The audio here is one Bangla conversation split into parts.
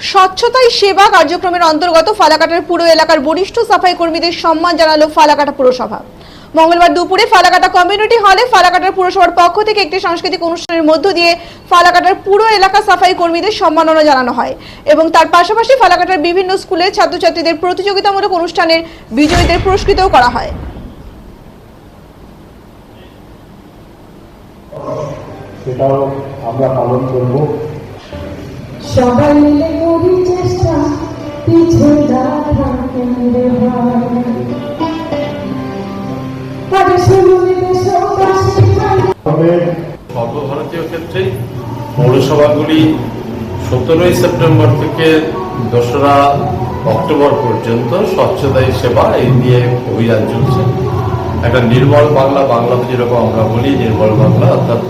স্বচ্ছতাই সেবা কার্যক্রমের অন্তর্গত ফালাকাটার পুরো এলাকার বরিষ্ঠ সাফাই কর্মীদের সম্মান জানালো ফালাকাটা পুরসভা। মঙ্গলবার দুপুরে ফালাকাটা কমিউনিটি হলে ফালাকাটার পুরসভার পক্ষ থেকে একটি সাংস্কৃতিক অনুষ্ঠানের মধ্য দিয়ে ফালাকাটার পুরো এলাকা সাফাই কর্মীদের সম্মাননা জানানো হয় এবং তার পাশাপাশি ফালাকাটার বিভিন্ন স্কুলের ছাত্রছাত্রীদের প্রতিযোগিতামূলক অনুষ্ঠানের বিজয়ীদের পুরস্কৃতও করা হয়। সেটাও আমরা পালন করব। সবাই মিলে সর্বভারতীয় ক্ষেত্রে পৌরসভাগুলি সতেরোই সেপ্টেম্বর থেকে দোসরা অক্টোবর পর্যন্ত স্বচ্ছতাই সেবা এই নিয়ে অভিযান চলছে। একটা নির্মল বাংলা, বাংলাতে যেরকম আমরা বলি, নির্মল বাংলা, অর্থাৎ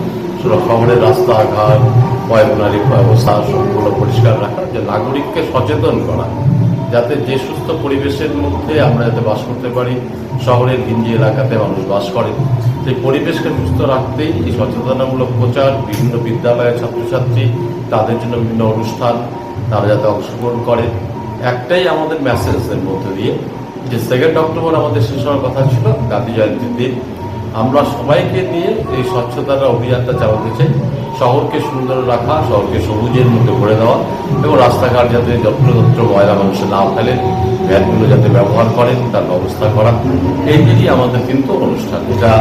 শহরের রাস্তাঘাট পয়নারী ব্যবস্থা সম্পূর্ণ পরিষ্কার রাখা, যে নাগরিককে সচেতন করা। যাতে যে সুস্থ পরিবেশের মধ্যে আমরা যাতে বাস করতে পারি, শহরের গিঞ্জি এলাকাতে মানুষ বাস করে, সেই পরিবেশকে সুস্থ রাখতেই এই সচেতনামূলক প্রচার, বিভিন্ন বিদ্যালয়ের ছাত্রছাত্রী তাদের জন্য বিভিন্ন অনুষ্ঠান, তারা যাতে অংশগ্রহণ করে। একটাই আমাদের মেসেজের মধ্যে দিয়ে, যে সেকেন্ড অক্টোবর আমাদের শেষ হওয়ার কথা ছিল, গান্ধী জয়ন্তীর দিন। আমরা সবাইকে নিয়ে এই স্বচ্ছতার অভিযানটা চালাতে চাই। শহরকে সুন্দর রাখা, শহরকে সবুজের মধ্যে ভরে দেওয়া এবং রাস্তাঘাট যাতে যত্রতত্র ময়লা মানুষে না ফেলেন ভ্যানগুলো যাতে ব্যবহার করেন, তার ব্যবস্থা করা। এই যদি আমাদের কিন্তু অনুষ্ঠান। এটা